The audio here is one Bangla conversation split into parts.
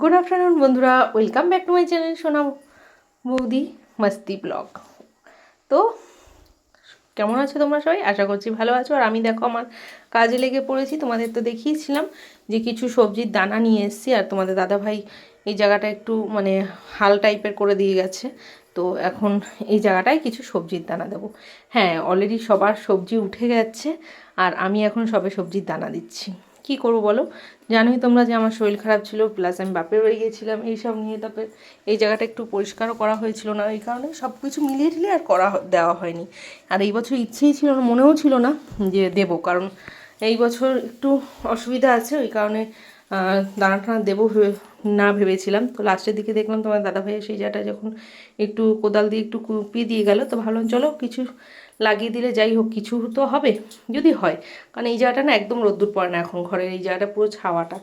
গুড আফটারনুন বন্ধুরা। Welcome back to my channel Sona Boudi Masti blog তো, কেমন আছো তোমরা সবাই? আশা করছি ভালো আছো। আর আমি দেখো, আমার কাজে লেগে পড়েছি। তোমাদের তো দেখিয়েছিলাম যে কিছু সবজির দানা নিয়ে এসেছি। আর তোমাদের দাদাভাই এই জায়গাটা একটু মানে হাল টাইপের করে দিয়ে গেছে। তো এখন এই জায়গাটায় কিছু সবজির দানা দেবো। হ্যাঁ অলরেডি সবার সবজি উঠে গেছে। আর আমি এখন সবে সবজির দানা দিচ্ছি। কি করব বলো? জানোই তোমরা যে আমার শরীর খারাপ ছিল প্লাস আমি বাপের বাড়ি গিয়েছিলাম, এইসব নিয়ে তারপরে এই জায়গাটা একটু পরিষ্কারও করা হয়েছিল না, এই কারণে সব কিছু মিলিয়ে টিলিয়ে আর করা দেওয়া হয়নি। আর এই বছর ইচ্ছেই ছিল না, মনেও ছিল না যে দেবো, কারণ এই বছর একটু অসুবিধা আছে, ওই কারণে দানা টানা দেবো না ভেবেছিলাম। তো লাস্টের দিকে দেখলাম তোমার দাদা ভাইয়ের সেই জায়গাটা যখন একটু কোদাল দিয়ে একটু কুপিয়ে দিয়ে গেল, তো ভাবলাম চলো কিছু লাগিয়ে দিলে যাই হোক, কিছু তো হবে, যদি হয়। কারণ এই জায়গাটা না একদম রোদ্দুর পড়ে না এখন, ঘরের এই জায়গাটা পুরো ছাওয়াটা।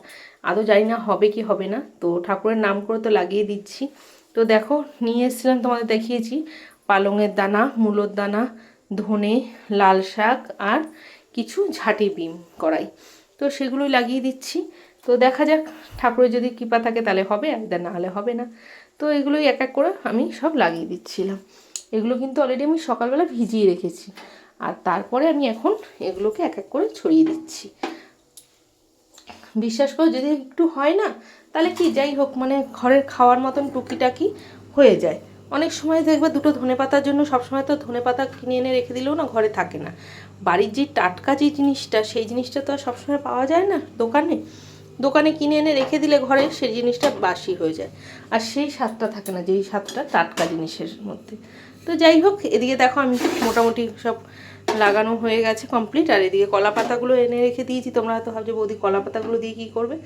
আদৌ জানি না হবে কি হবে না। তো ঠাকুরের নাম করে তো লাগিয়ে দিচ্ছি। তো দেখো, নিয়ে এসেছিলাম তোমাদের দেখিয়েছি। পালংয়ের দানা, মূলোর দানা, ধনে, লাল শাক আর কিছু ঝাঁটি বিম করাই তো সেগুলোই লাগিয়ে দিচ্ছি। তো দেখা যাক, ঠাকুরের যদি কৃপা থাকে তাহলে হবে, আর না হলে হবে না। তো এগুলোই এক এক করে আমি সব লাগিয়ে দিচ্ছিলাম। এগুলো কিন্তু অলরেডি আমি সকালবেলা ভিজিয়ে রেখেছি। আর তারপরে আমি এখন এগুলোকে এক এক করে ছড়িয়ে দিচ্ছি। বিশ্বাস করো, যদি একটু হয় না, তাহলে কি, যাই হোক মানে ঘরের খাওয়ার মতন টুকিটাকি হয়ে যায়। অনেক সময় দেখবে দুটো ধনে পাতার জন্য সবসময় তো ধনে পাতা কিনে এনে রেখে দিলেও না ঘরে থাকে না। বাড়ির যে টাটকা যে জিনিসটা, সেই জিনিসটা তো আর সবসময় পাওয়া যায় না দোকানে? দোকানে কিনে এনে রেখে দিলে ঘরে সেই জিনিসটা বাসি হয়ে যায়। আর সেই স্বাদটা থাকে না, যেই স্বাদটা টাটকা জিনিসের মধ্যে। তো যাই হোক, এদিকে দেখো আমি মোটামুটি সব লাগানো হয়ে গেছে কমপ্লিট আর এদিকে কলা পাতাগুলো এনে রেখে দিয়েছি। তোমরা হয়তো ভাবছ, বৌদি কলা পাতাগুলো দিয়ে কী করবে?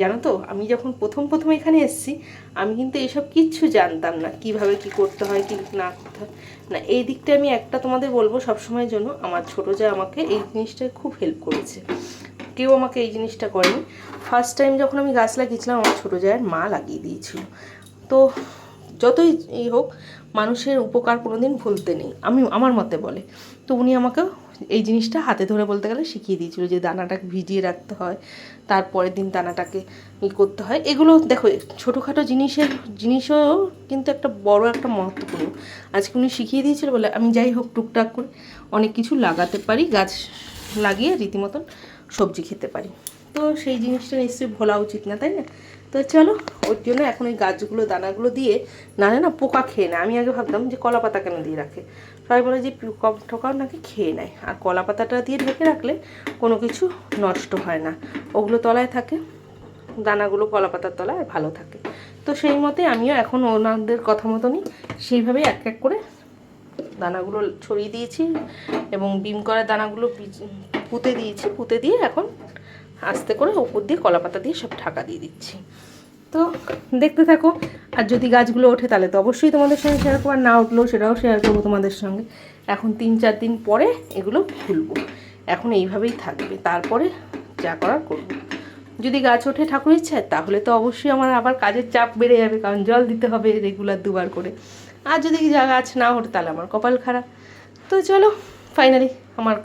জানো তো, আমি যখন প্রথম প্রথম এখানে এসেছি, আমি কিন্তু এসব কিচ্ছু জানতাম না, কীভাবে কি করতে হয়, কি না করতে হয়। না, এই দিকটা আমি একটা তোমাদের বলব সবসময়ের জন্য। আমার ছোটো যা আমাকে এই জিনিসটা খুব হেল্প করেছে। কেউ আমাকে এই জিনিসটা করেনি। ফার্স্ট টাইম যখন আমি গাছ লাগিয়েছিলাম, আমার ছোটো জায়ের মা লাগিয়ে দিয়েছিল। তো যতই এই হোক, মানুষের উপকার কোনোদিন ভুলতে নেই। আমি, আমার মতে বলে। তো উনি আমাকে এই জিনিসটা হাতে ধরে বলতে গেলে শিখিয়ে দিয়েছিল যে দানাটাকে ভিজিয়ে রাখতে হয়, তারপরের দিন দানাটাকে ই করতে হয়। এগুলো দেখো, ছোটোখাটো জিনিসের, জিনিসও কিন্তু একটা বড় একটা মহত্বপূর্ণ। আজকে উনি শিখিয়ে দিয়েছিল বলে আমি যাই হোক টুকটাক করে অনেক কিছু লাগাতে পারি, গাছ লাগিয়ে রীতিমতন সবজি খেতে পারি। তো সেই জিনিসটা নিশ্চয়ই ভোলা উচিত না, তাই না? তো চলো, ওর জন্য এখন ওই গাছগুলো, দানাগুলো দিয়ে নালে না পোকা খেয়ে নেয়। আমি আগে ভাবতাম যে কলা পাতা কেন দিয়ে রাখে? সবাই বলে যে পোকা ঠোকাও নাকি খেয়ে নেয়। আর কলা পাতাটা দিয়ে ঢেকে রাখলে কোনো কিছু নষ্ট হয় না। ওগুলো তলায় থাকে, দানাগুলো কলা পাতার তলায় ভালো থাকে। তো সেই মতে আমিও এখন ওনাদের কথা মতনই সেইভাবেই এক এক করে দানাগুলো ছড়িয়ে দিয়েছি এবং বিম করা দানাগুলো পুঁতে দিয়েছি, পুঁতে দিয়ে এখন আস্তে করে উপর দিয়ে কলা পাতা দিয়ে সব ঢাকা দিয়ে দিচ্ছি। তো দেখতে থাকো, আর যদি গাছগুলো ওঠে তাহলে তো অবশ্যই তোমাদের সঙ্গে শেয়ার করব, আর না উঠলেও সেটাও শেয়ার করব তোমাদের সঙ্গে। এখন তিন চার দিন পরে এগুলো খুলবো এখন এইভাবেই থাকবে, তারপরে যা করার করব। যদি গাছ ওঠে ঠাকুর ইচ্ছায়, তাহলে তো অবশ্যই আমার আবার কাজের চাপ বেড়ে যাবে, কারণ জল দিতে হবে রেগুলার দুবার করে। আর যদি যা গাছ না ওঠে, তাহলে আমার কপাল খারাপ। তো চলো ফাইনালি আমার